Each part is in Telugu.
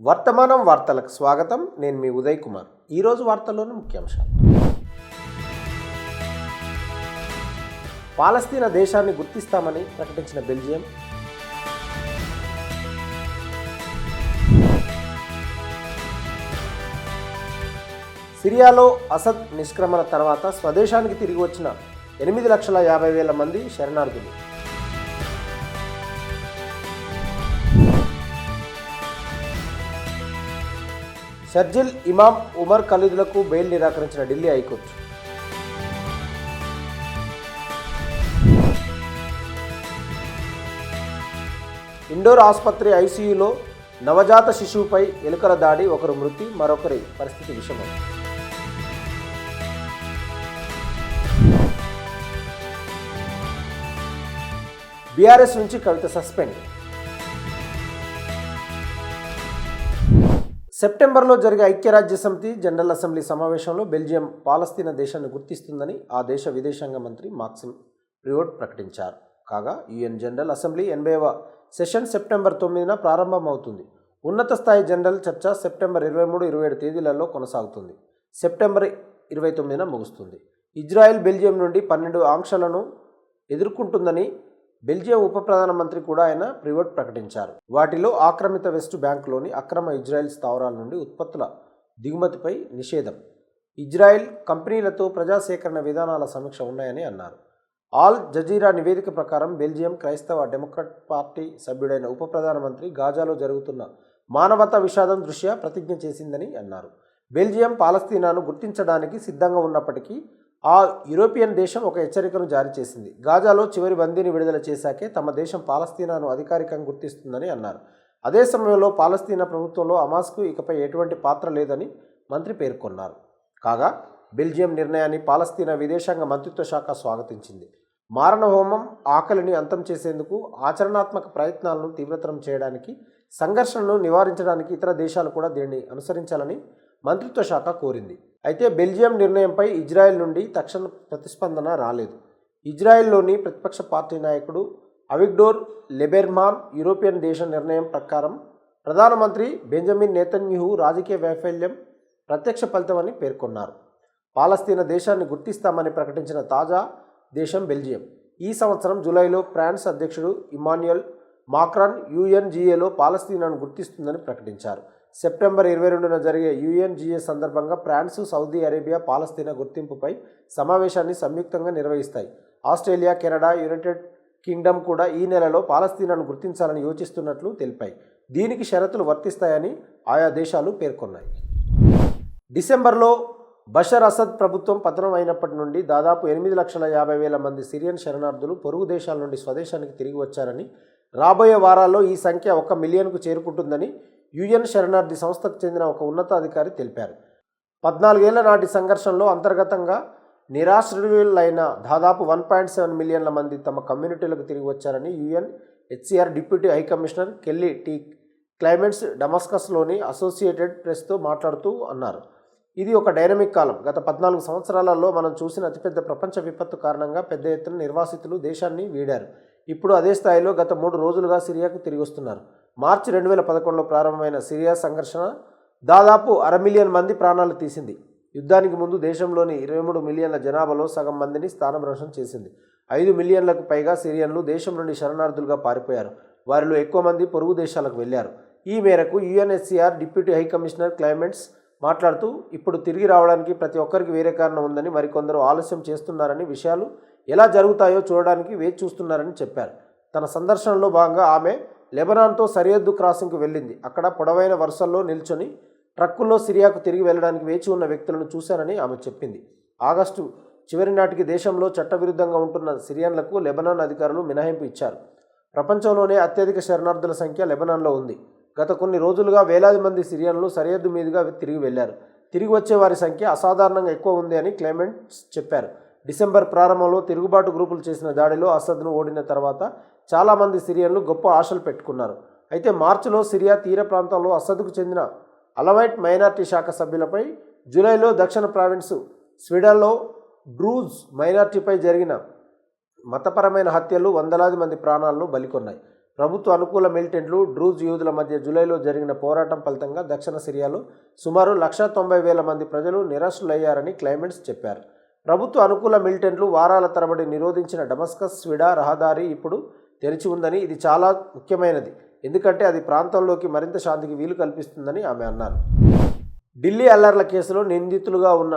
వర్తమానం వార్తలకు స్వాగతం. నేను మీ ఉదయ్ కుమార్. ఈరోజు వార్తల్లోని ముఖ్యాంశాలు. పాలస్తీనా దేశాన్ని గుర్తిస్తామని ప్రకటించిన బెల్జియం. సిరియాలో అసద్ నిష్క్రమణ తర్వాత స్వదేశానికి తిరిగి వచ్చిన ఎనిమిది లక్షల యాభై వేల మంది శరణార్థులు. షర్జిల్ ఇమాం ఉమర్ ఖలీదులకు బెయిల్ నిరాకరించిన ఢిల్లీ హైకోర్టు. ఇండోర్ ఆసుపత్రి ఐసీయూలో నవజాత శిశువుపై ఎలుకల దాడి ఒకరు మృతి మరొకరి పరిస్థితి విషమం. బీఆర్ఎస్ నుంచి కవిత సస్పెండ్. సెప్టెంబర్లో జరిగే ఐక్యరాజ్య సమితి జనరల్ అసెంబ్లీ సమావేశంలో బెల్జియం పాలస్తీనా దేశాన్ని గుర్తిస్తుందని ఆ దేశ విదేశాంగ మంత్రి మాక్సిమ్ ప్రియోట్ ప్రకటించారు. కాగా యుఎన్ జనరల్ అసెంబ్లీ ఎనభైవ సెషన్ సెప్టెంబర్ తొమ్మిదిన ప్రారంభమవుతుంది. ఉన్నత స్థాయి జనరల్ చర్చ సెప్టెంబర్ ఇరవై మూడు ఇరవై ఏడు తేదీలలో కొనసాగుతుంది. సెప్టెంబర్ ఇరవై తొమ్మిదిన ముగుస్తుంది. ఇజ్రాయెల్ బెల్జియం నుండి పన్నెండు ఆంక్షలను ఎదుర్కొంటుందని బెల్జియం ఉప ప్రధానమంత్రి కూడా ఆయన ప్రివోట్ ప్రకటించారు. వాటిలో ఆక్రమిత వెస్ట్ బ్యాంకులోని అక్రమ ఇజ్రాయెల్ స్థావరాల నుండి ఉత్పత్తుల దిగుమతిపై నిషేధం. ఇజ్రాయెల్ కంపెనీలతో ప్రజాసేకరణ విధానాల సమీక్ష ఉన్నాయని అన్నారు. ఆల్ జజీరా నివేదిక ప్రకారం బెల్జియం క్రైస్తవ డెమోక్రట్ పార్టీ సభ్యుడైన ఉప ప్రధానమంత్రి గాజాలో జరుగుతున్న మానవతా విషాదం దృష్ట్యా ప్రతిజ్ఞ చేసిందని అన్నారు. బెల్జియం పాలస్తీనాను గుర్తించడానికి సిద్ధంగా ఉన్నప్పటికీ ఆ యూరోపియన్ దేశం ఒక హెచ్చరికను జారీ చేసింది. గాజాలో చివరి బందీని విడుదల చేశాకే తమ దేశం పాలస్తీనాను అధికారికంగా గుర్తిస్తుందని అన్నారు. అదే సమయంలో పాలస్తీనా ప్రభుత్వంలో అమాస్కు ఇకపై ఎటువంటి పాత్ర లేదని మంత్రి పేర్కొన్నారు. కాగా బెల్జియం నిర్ణయాన్ని పాలస్తీనా విదేశాంగ మంత్రిత్వ శాఖ స్వాగతించింది. మారణ హోమం ఆకలిని అంతం చేసేందుకు ఆచరణాత్మక ప్రయత్నాలను తీవ్రతరం చేయడానికి సంఘర్షణను నివారించడానికి ఇతర దేశాలు కూడా దీన్ని అనుసరించాలని మంత్రిత్వ శాఖ కోరింది. అయితే బెల్జియం నిర్ణయంపై ఇజ్రాయెల్ నుండి తక్షణ ప్రతిస్పందన రాలేదు. ఇజ్రాయెల్లోని ప్రతిపక్ష పార్టీ నాయకుడు అవిగ్డోర్ లెబెర్మాన్ యూరోపియన్ దేశ నిర్ణయం ప్రకారం ప్రధానమంత్రి బెంజమిన్ నేతన్యూహు రాజకీయ వైఫల్యం ప్రత్యక్ష ఫలితమని పేర్కొన్నారు. పాలస్తీనా దేశాన్ని గుర్తిస్తామని ప్రకటించిన తాజా దేశం బెల్జియం. ఈ సంవత్సరం జూలైలో ఫ్రాన్స్ అధ్యక్షుడు ఇమాన్యుయల్ మాక్రాన్ యుఎన్జిఏలో పాలస్తీనాను గుర్తిస్తుందని ప్రకటించారు. సెప్టెంబర్ ఇరవై రెండున జరిగే యుఎన్జిఏ సందర్భంగా ఫ్రాన్స్ సౌదీ అరేబియా పాలస్తీనా గుర్తింపుపై సమావేశాన్ని సంయుక్తంగా నిర్వహిస్తాయి. ఆస్ట్రేలియా కెనడా యునైటెడ్ కింగ్డమ్ కూడా ఈ నెలలో పాలస్తీనాను గుర్తించాలని యోచిస్తున్నట్లు తెలిపాయి. దీనికి షరతులు వర్తిస్తాయని ఆయా దేశాలు పేర్కొన్నాయి. డిసెంబర్లో బషర్ అసద్ ప్రభుత్వం పతనం అయినప్పటి నుండి దాదాపు ఎనిమిది లక్షల యాభై వేల మంది సిరియన్ శరణార్థులు పొరుగు దేశాల నుండి స్వదేశానికి తిరిగి వచ్చారని రాబోయే వారాల్లో ఈ సంఖ్య ఒక మిలియన్కు చేరుకుంటుందని యుఎన్ శరణార్థి సంస్థకు చెందిన ఒక ఉన్నతాధికారి తెలిపారు. పద్నాలుగేళ్ళ నాటి సంఘర్షణలో అంతర్గతంగా నిరాశ్రయులైన దాదాపు వన్ పాయింట్ సెవెన్ మిలియన్ల మంది తమ కమ్యూనిటీలకు తిరిగి వచ్చారని UN HCR deputy high commissioner Kelly T Clements డమస్కస్లోని associated ప్రెస్తో మాట్లాడుతూ అన్నారు. ఇది ఒక డైనమిక్ కాలం. గత పద్నాలుగు సంవత్సరాలలో మనం చూసిన అతిపెద్ద ప్రపంచ విపత్తు కారణంగా పెద్ద ఎత్తున నిర్వాసితులు దేశాన్ని వీడారు. ఇప్పుడు అదే స్థాయిలో గత మూడు రోజులుగా సిరియాకు తిరిగి వస్తున్నారు. మార్చి రెండు వేల పదకొండులో ప్రారంభమైన సిరియా సంఘర్షణ దాదాపు అర మిలియన్ మంది ప్రాణాలు తీసింది. యుద్ధానికి ముందు దేశంలోని ఇరవై మూడు మిలియన్ల జనాభాలో సగం మందిని స్థానభ్రంశం చేసింది. ఐదు మిలియన్లకు పైగా సిరియన్లు దేశం నుండి శరణార్థులుగా పారిపోయారు. వారిలో ఎక్కువ మంది పొరుగు దేశాలకు వెళ్ళారు ఈ మేరకు UNSCR deputy high commissioner Clements మాట్లాడుతూ ఇప్పుడు తిరిగి రావడానికి ప్రతి ఒక్కరికి వేరే కారణం ఉందని మరికొందరు ఆలస్యం చేస్తున్నారని విషయాలు ఎలా జరుగుతాయో చూడడానికి వేచి చూస్తున్నారని చెప్పారు. తన సందర్శనలో భాగంగా ఆమె లెబనాన్తో సరిహద్దు క్రాసింగ్కు వెళ్ళింది. అక్కడ పొడవైన వరుసల్లో నిల్చొని ట్రక్కుల్లో సిరియాకు తిరిగి వెళ్ళడానికి వేచి ఉన్న వ్యక్తులను చూశానని ఆమె చెప్పింది. ఆగస్టు చివరి నాటికి దేశంలో చట్టవిరుద్ధంగా ఉంటున్న సిరియన్లకు లెబనాన్ అధికారులు మినహాయింపు ఇచ్చారు. ప్రపంచంలోనే అత్యధిక శరణార్థుల సంఖ్య లెబనాన్లో ఉంది. గత కొన్ని రోజులుగా వేలాది మంది సిరియన్లు సరిహద్దు మీదుగా తిరిగి వెళ్ళారు తిరిగి వచ్చే వారి సంఖ్య అసాధారణంగా ఎక్కువ ఉంది అని క్లైమెంట్స్ చెప్పారు. డిసెంబర్ ప్రారంభంలో తిరుగుబాటు గ్రూపులు చేసిన దాడిలో అసద్ను ఓడిన తర్వాత చాలామంది సిరియన్లు గొప్ప ఆశలు పెట్టుకున్నారు. అయితే మార్చిలో సిరియా తీర ప్రాంతంలో అసదుకు చెందిన అలవైట్ మైనార్టీ శాఖ సభ్యులపై జూలైలో దక్షిణ ప్రావిన్స్ స్వీడన్లో డ్రూజ్ మైనార్టీపై జరిగిన మతపరమైన హత్యలు వందలాది మంది ప్రాణాలను బలికొన్నాయి. ప్రభుత్వ అనుకూల మిలిటెంట్లు డ్రూజ్ యూదుల మధ్య జూలైలో జరిగిన పోరాటం ఫలితంగా దక్షిణ సిరియాలో సుమారు లక్ష తొంభై వేల మంది ప్రజలు నిరాశులయ్యారని క్లైమెంట్స్ చెప్పారు. ప్రభుత్వ అనుకూల మిలిటెంట్లు వారాల తరబడి నిరోధించిన డమస్కస్ స్విడా రహదారి ఇప్పుడు తెరిచి ఉందని ఇది చాలా ముఖ్యమైనది. ఎందుకంటే అది ప్రాంతంలోకి మరింత శాంతికి వీలు కల్పిస్తుందని ఆమె అన్నారు. ఢిల్లీ అల్లర్ల కేసులో నిందితులుగా ఉన్న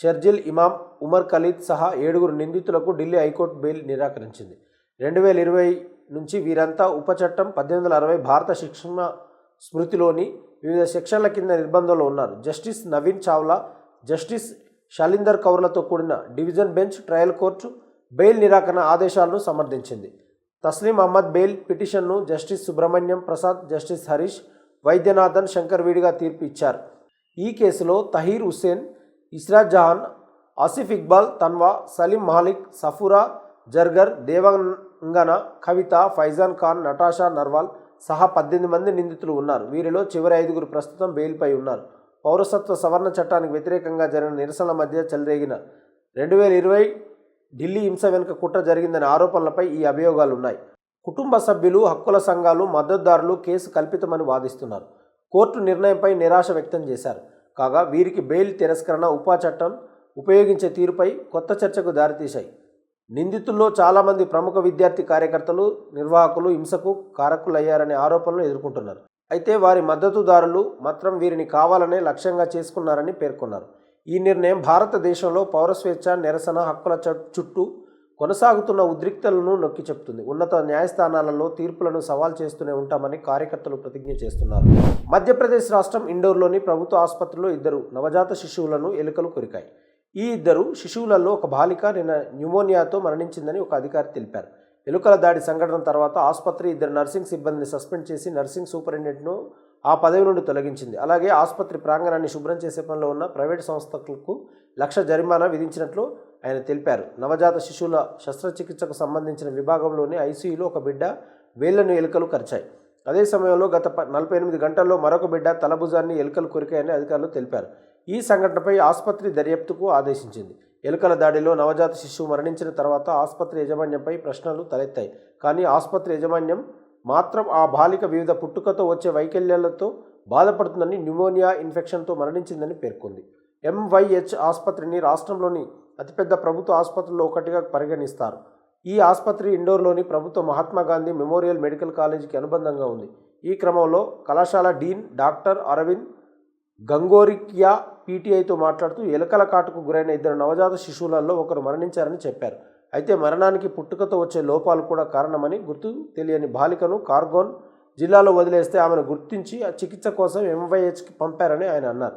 షర్జిల్ ఇమాం ఉమర్ ఖలీద్ సహా ఏడుగురు నిందితులకు ఢిల్లీ హైకోర్టు బెయిల్ నిరాకరించింది. రెండు వేల ఇరవై నుంచి వీరంతా ఉపచట్టం పద్దెనిమిది వందల అరవై భారత శిక్షణ స్మృతిలోని వివిధ సెక్షన్ల కింద నిర్బంధంలో ఉన్నారు. జస్టిస్ నవీన్ చావ్లా జస్టిస్ షాలిందర్ కౌర్లతో కూడిన division bench trial court bail నిరాకరణ ఆదేశాలను సమర్థించింది. తస్లీం అహ్మద్ బెయిల్ పిటిషన్ను జస్టిస్ సుబ్రహ్మణ్యం ప్రసాద్ జస్టిస్ హరీష్ వైద్యనాథన్ శంకర్ వీడిగా తీర్పు ఇచ్చారు ఈ కేసులో తహీర్ హుస్సేన్ ఇస్రాజ్ జహాన్ ఆసిఫ్ ఇక్బాల్ తన్వా సలీం మాలిక్ సఫురా జర్గర్ దేవంగన కవిత ఫైజాన్ ఖాన్ నటాషా నర్వాల్ సహా పద్దెనిమిది మంది నిందితులు ఉన్నారు. వీరిలో చివరి ఐదుగురు ప్రస్తుతం బెయిల్పై ఉన్నారు. పౌరసత్వ సవరణ చట్టానికి వ్యతిరేకంగా జరిగిన నిరసనల మధ్య చెలరేగిన రెండు వేల ఇరవై ఢిల్లీ హింస వెనుక కుట్ర జరిగిందనే ఆరోపణలపై ఈ అభియోగాలు ఉన్నాయి కుటుంబ సభ్యులు హక్కుల సంఘాలు మద్దతుదారులు కేసు కల్పితమని వాదిస్తున్నారు. కోర్టు నిర్ణయంపై నిరాశ వ్యక్తం చేశారు. కాగా వీరికి బెయిల్ తిరస్కరణ ఉపా చట్టం ఉపయోగించే తీరుపై కొత్త చర్చకు దారితీశాయి. నిందితుల్లో చాలామంది ప్రముఖ విద్యార్థి కార్యకర్తలు నిర్వాహకులు హింసకు కారకులయ్యారనే ఆరోపణలు ఎదుర్కొంటున్నారు. అయితే వారి మద్దతుదారులు మాత్రం వీరిని కావాలనే లక్ష్యంగా చేసుకున్నారని పేర్కొన్నారు. ఈ నిర్ణయం భారతదేశంలో పౌరస్వేచ్ఛ నిరసన హక్కుల చుట్టూ కొనసాగుతున్న ఉద్రిక్తలను నొక్కి చెప్తుంది. ఉన్నత న్యాయస్థానాలలో తీర్పులను సవాల్ చేస్తూనే ఉంటామని కార్యకర్తలు ప్రతిజ్ఞ చేస్తున్నారు. మధ్యప్రదేశ్ రాష్ట్రం ఇండోర్లోని ప్రభుత్వ ఆసుపత్రిలో ఇద్దరు నవజాత శిశువులను ఎలుకలు కొరికాయి. ఈ ఇద్దరు శిశువులలో ఒక బాలిక నిన్న న్యూమోనియాతో మరణించిందని ఒక అధికారి తెలిపారు. ఎలుకల దాడి సంఘటన తర్వాత ఆసుపత్రి ఇద్దరు నర్సింగ్ సిబ్బందిని సస్పెండ్ చేసి నర్సింగ్ సూపరింటెండెంట్ను ఆ పదవి నుండి తొలగించింది. అలాగే ఆసుపత్రి ప్రాంగణాన్ని శుభ్రం చేసే పనిలో ఉన్న ప్రైవేట్ సంస్థలకు లక్ష జరిమానా విధించినట్లు ఆయన తెలిపారు. నవజాత శిశువుల శస్త్రచికిత్సకు సంబంధించిన విభాగంలోని ఐసీయూలో ఒక బిడ్డ వేళ్ళను ఎలుకలు కరిచాయి. అదే సమయంలో గత నలభై ఎనిమిది గంటల్లో మరొక బిడ్డ తలభుజాన్ని ఎలుకలు కొరికాయని అధికారులు తెలిపారు. ఈ సంఘటనపై ఆసుపత్రి దర్యాప్తుకు ఆదేశించింది. ఎలుకల దాడిలో నవజాత శిశువు మరణించిన తర్వాత ఆసుపత్రి యాజమాన్యంపై ప్రశ్నలు తలెత్తాయి. కానీ ఆసుపత్రి యాజమాన్యం మాత్రం ఆ బాలిక వివిధ పుట్టుకతో వచ్చే వైకల్యాలతో బాధపడుతుందని న్యూమోనియా ఇన్ఫెక్షన్తో మరణించిందని పేర్కొంది. ఎంవైహెచ్ ఆసుపత్రిని రాష్ట్రంలోని అతిపెద్ద ప్రభుత్వ ఆసుపత్రుల్లో ఒకటిగా పరిగణిస్తారు. ఈ ఆసుపత్రి ఇండోర్లోని ప్రభుత్వ మహాత్మా గాంధీ మెమోరియల్ మెడికల్ కాలేజీకి అనుబంధంగా ఉంది. ఈ క్రమంలో కళాశాల డీన్ డాక్టర్ అరవింద్ గంగోరికియా పీటీఐతో మాట్లాడుతూ ఎలుకల కాటుకు గురైన ఇద్దరు నవజాత శిశువులలో ఒకరు మరణించారని చెప్పారు. అయితే మరణానికి పుట్టుకతో వచ్చే లోపాలు కూడా కారణమని గుర్తు తెలియని బాలికను కార్గోన్ జిల్లాలో వదిలేస్తే ఆమెను గుర్తించి ఆ చికిత్స కోసం ఎంవైహెచ్కి పంపారని ఆయన అన్నారు.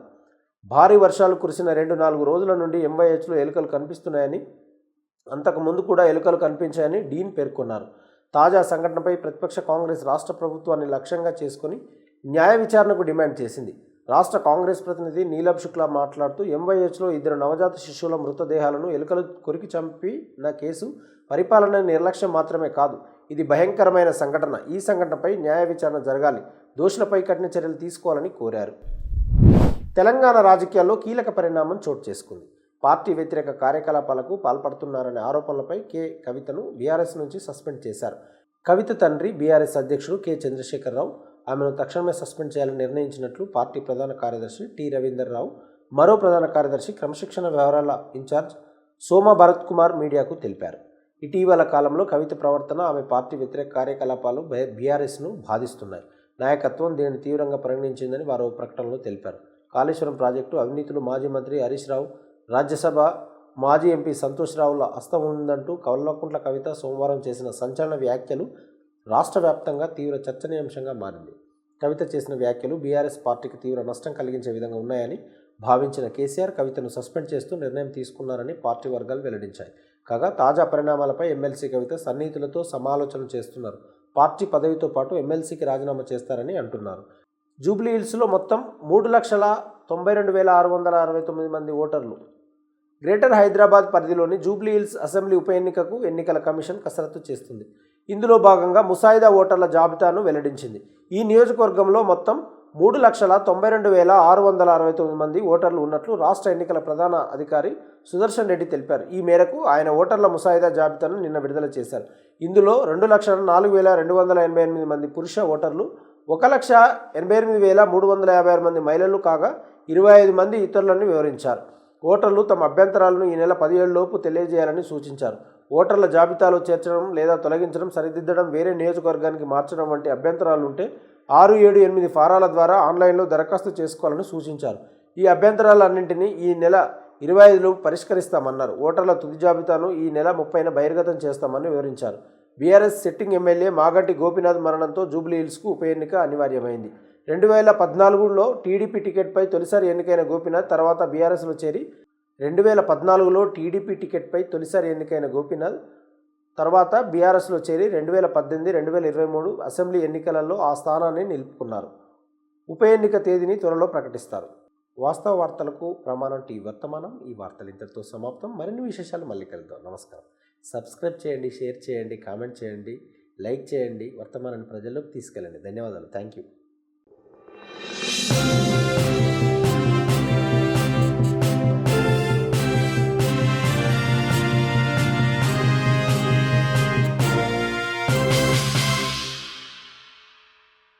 భారీ వర్షాలు కురిసిన రెండు నాలుగు రోజుల నుండి ఎంవైహెచ్లో ఎలుకలు కనిపిస్తున్నాయని అంతకు ముందు కూడా ఎలుకలు కనిపించాయని డీన్ పేర్కొన్నారు. తాజా సంఘటనపై ప్రతిపక్ష కాంగ్రెస్ రాష్ట్ర ప్రభుత్వాన్ని లక్ష్యంగా చేసుకుని న్యాయ విచారణకు డిమాండ్ చేసింది. రాష్ట్ర కాంగ్రెస్ ప్రతినిధి నీలబ్ శుక్లా మాట్లాడుతూ ఎంవైహెచ్లో ఇద్దరు నవజాత శిశువుల మృతదేహాలను ఎలుకలు కొరికి చంపిన కేసు పరిపాలన నిర్లక్ష్యం మాత్రమే కాదు ఇది భయంకరమైన సంఘటన. ఈ సంఘటనపై న్యాయ విచారణ జరగాలి. దోషులపై కఠిన చర్యలు తీసుకోవాలని కోరారు. తెలంగాణ రాజకీయాల్లో కీలక పరిణామం చోటు చేసుకుంది. పార్టీ వ్యతిరేక కార్యకలాపాలకు పాల్పడుతున్నారనే ఆరోపణలపై కే. కవితను బీఆర్ఎస్ నుంచి సస్పెండ్ చేశారు. కవిత తండ్రి బీఆర్ఎస్ అధ్యక్షుడు కె. చంద్రశేఖరరావు ఆమెను తక్షణమే సస్పెండ్ చేయాలని నిర్ణయించినట్లు పార్టీ ప్రధాన కార్యదర్శి టి రవీందర్ రావు మరో ప్రధాన కార్యదర్శి క్రమశిక్షణ వ్యవహారాల ఇన్ఛార్జ్ సోమ భరత్ కుమార్ మీడియాకు తెలిపారు. ఇటీవల కాలంలో కవిత ప్రవర్తన ఆమె పార్టీ వ్యతిరేక కార్యకలాపాలు బీఆర్ఎస్ను బాధిస్తున్నాయి. నాయకత్వం దీనిని తీవ్రంగా పరిగణించిందని వారు ప్రకటనలో తెలిపారు. కాళేశ్వరం ప్రాజెక్టు అవినీతిలో మాజీ మంత్రి హరీష్ రావు రాజ్యసభ మాజీ ఎంపీ సంతోష్ రావుల హస్తం ఉందంటూ కల్వకుంట్ల కవిత సోమవారం చేసిన సంచలన వ్యాఖ్యలు రాష్ట్ర వ్యాప్తంగా తీవ్ర చర్చనీయాంశంగా మారింది. కవిత చేసిన వ్యాఖ్యలు బీఆర్ఎస్ పార్టీకి తీవ్ర నష్టం కలిగించే విధంగా ఉన్నాయని భావించిన కేసీఆర్ కవితను సస్పెండ్ చేస్తూ నిర్ణయం తీసుకున్నారని పార్టీ వర్గాలు వెల్లడించాయి. కాగా తాజా పరిణామాలపై ఎమ్మెల్సీ కవిత సన్నిహితులతో సమాలోచన చేస్తున్నారు. పార్టీ పదవితో పాటు ఎమ్మెల్సీకి రాజీనామా చేస్తారని అంటున్నారు. జూబ్లీ హిల్స్లో మొత్తం మూడు లక్షల తొంభై రెండు వేల ఆరు వందల అరవై తొమ్మిది మంది ఓటర్లు. గ్రేటర్ హైదరాబాద్ పరిధిలోని జూబ్లీ హిల్స్ అసెంబ్లీ ఉప ఎన్నికకు ఎన్నికల కమిషన్ కసరత్తు చేస్తుంది. ఇందులో భాగంగా ముసాయిదా ఓటర్ల జాబితాను వెల్లడించింది. ఈ నియోజకవర్గంలో మొత్తం మూడు లక్షల తొంభై రెండు వేల ఆరు వందల అరవై తొమ్మిది మంది ఓటర్లు ఉన్నట్లు రాష్ట్ర ఎన్నికల ప్రధాన అధికారి సుదర్శన్ రెడ్డి తెలిపారు. ఈ మేరకు ఆయన ఓటర్ల ముసాయిదా జాబితాను నిన్న విడుదల చేశారు. ఇందులో రెండు లక్షల నాలుగు వేల రెండు వందల ఎనభై ఎనిమిది మంది పురుష ఓటర్లు ఒక లక్ష ఎనభై ఎనిమిది వేల మూడు వందల యాభై ఆరు మంది మహిళలు కాగా ఇరవై ఐదు మంది ఇతరులను వివరించారు. ఓటర్లు తమ అభ్యంతరాలను ఈ నెల పదిహేడు లోపు తెలియజేయాలని సూచించారు. ఓటర్ల జాబితాలో చేర్చడం లేదా తొలగించడం సరిదిద్దడం వేరే నియోజకవర్గానికి మార్చడం వంటి అభ్యంతరాలు ఉంటే ఆరు ఏడు ఎనిమిది ఫారాల ద్వారా ఆన్లైన్లో దరఖాస్తు చేసుకోవాలని సూచించారు. ఈ అభ్యంతరాలన్నింటినీ ఈ నెల ఇరవై ఐదులో పరిష్కరిస్తామన్నారు. ఓటర్ల తుది జాబితాను ఈ నెల ముప్పైన బహిర్గతం చేస్తామని వివరించారు. BRS sitting MLA Maganti Gopinath మరణంతో జూబ్లీ హిల్స్కు ఉప ఎన్నిక అనివార్యమైంది. రెండు వేల పద్నాలుగులో టీడీపీ టికెట్పై తొలిసారి ఎన్నికైన గోపీనాథ్ తర్వాత బీఆర్ఎస్లో చేరి రెండు వేల పద్నాలుగులో టీడీపీ టికెట్పై తొలిసారి ఎన్నికైన గోపీనాథ్ తర్వాత బీఆర్ఎస్లో చేరి రెండు వేల పద్దెనిమిది రెండు వేల ఇరవై మూడు అసెంబ్లీ ఎన్నికలలో ఆ స్థానాన్ని నిలుపుకున్నారు. ఉప ఎన్నిక తేదీని త్వరలో ప్రకటిస్తారు. వాస్తవ వార్తలకు ప్రమాణం టీ వర్తమానం ఈ వార్తలు ఇంతటితో సమాప్తం. మరిన్ని విశేషాలు మళ్ళీ కలుద్దాం. నమస్కారం. సబ్స్క్రైబ్ చేయండి షేర్ చేయండి కామెంట్ చేయండి లైక్ చేయండి. వర్తమానాన్ని ప్రజల్లోకి తీసుకెళ్ళండి. ధన్యవాదాలు. Thank you. you